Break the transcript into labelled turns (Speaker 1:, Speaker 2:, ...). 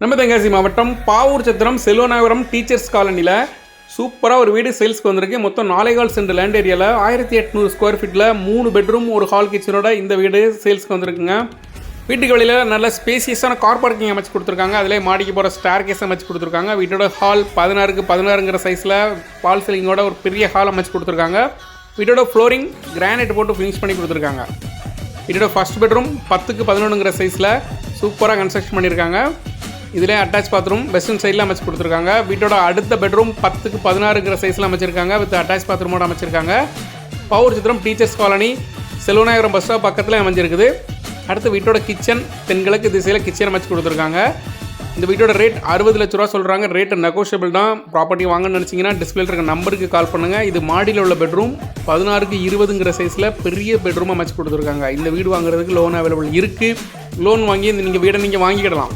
Speaker 1: நம்ம தென்காசி மாவட்டம் பாவூர் சத்திரம் செல்வநாயகரம் டீச்சர்ஸ் காலனியில் சூப்பராக ஒரு வீடு சேல்ஸ்க்கு வந்திருக்கு. மொத்தம் நாலேகால் சென்ட் லேண்ட் ஏரியாவில் ஆயிரத்தி எட்நூறு ஸ்கொயர் ஃபீட்டில் மூணு பெட்ரூம் ஒரு ஹால் கிச்சனோட இந்த வீடு சேல்ஸ்க்கு வந்திருக்குங்க. வீட்டுக்கு வெளியில் நல்ல ஸ்பேசியஸான கார் பார்க்கிங் அமைச்சு கொடுத்துருக்காங்க. அதிலே மாடிக்கு போகிற ஸ்டார் கேஸ் அமைச்சு கொடுத்துருக்காங்க. வீட்டோட ஹால் பதினாறுக்கு பதினாறுங்கிற சைஸில் பால் சீலிங்கோட ஒரு பெரிய ஹால் அமைச்சு கொடுத்துருக்காங்க. வீட்டோட ஃப்ளோரிங் கிரானைட் போட்டு ஃபினிஷ் பண்ணி கொடுத்துருக்காங்க. வீட்டோட ஃபர்ஸ்ட் பெட்ரூம் பத்துக்கு பதினொன்றுங்கிற சைஸில் சூப்பராக கன்ஸ்ட்ரக்ஷன் பண்ணியிருக்காங்க. இதிலே அட்டாச் பாத்ரூம் வெஸ்டர்ன் சைடில் அமைச்சு கொடுத்துருக்காங்க. வீட்டோட அடுத்த பெட்ரூம் பத்துக்கு பதினாறுங்கிற சைஸில் அமைச்சிருக்காங்க வித் அட்டாச் பாத்ரூமோட அமைச்சிருக்காங்க. பவுர் சித்திரம் teachers colony Selvanayakaram bus stop பக்கத்தில் அமைஞ்சிருக்குது. அடுத்து வீட்டோட கிச்சன் தென்கிழக்கு திசையில் கிச்சன் அமைச்சு கொடுத்துருக்காங்க. இந்த வீட்டோட ரேட் அறுபது லட்ச ரூபா சொல்கிறாங்க ரேட் நெகோஷியபிள் தான். ப்ராப்பர்ட்டி வாங்கணும்னு நினச்சிங்கன்னா டிஸ்பிளே இருக்க நம்பருக்கு கால் பண்ணுங்கள் இது மாடியில் உள்ள பெட்ரூம் பதினாறுக்கு இருபதுங்கிற சைஸில் பெரிய பெட்ரூம் அமைச்சு கொடுத்துருக்காங்க. இந்த வீடு வாங்குறதுக்கு லோன் அவைலபிள் இருக்குது லோன் வாங்கி இந்த நீங்கள் வீடை நீங்கள் வாங்கிக்கிடலாம்.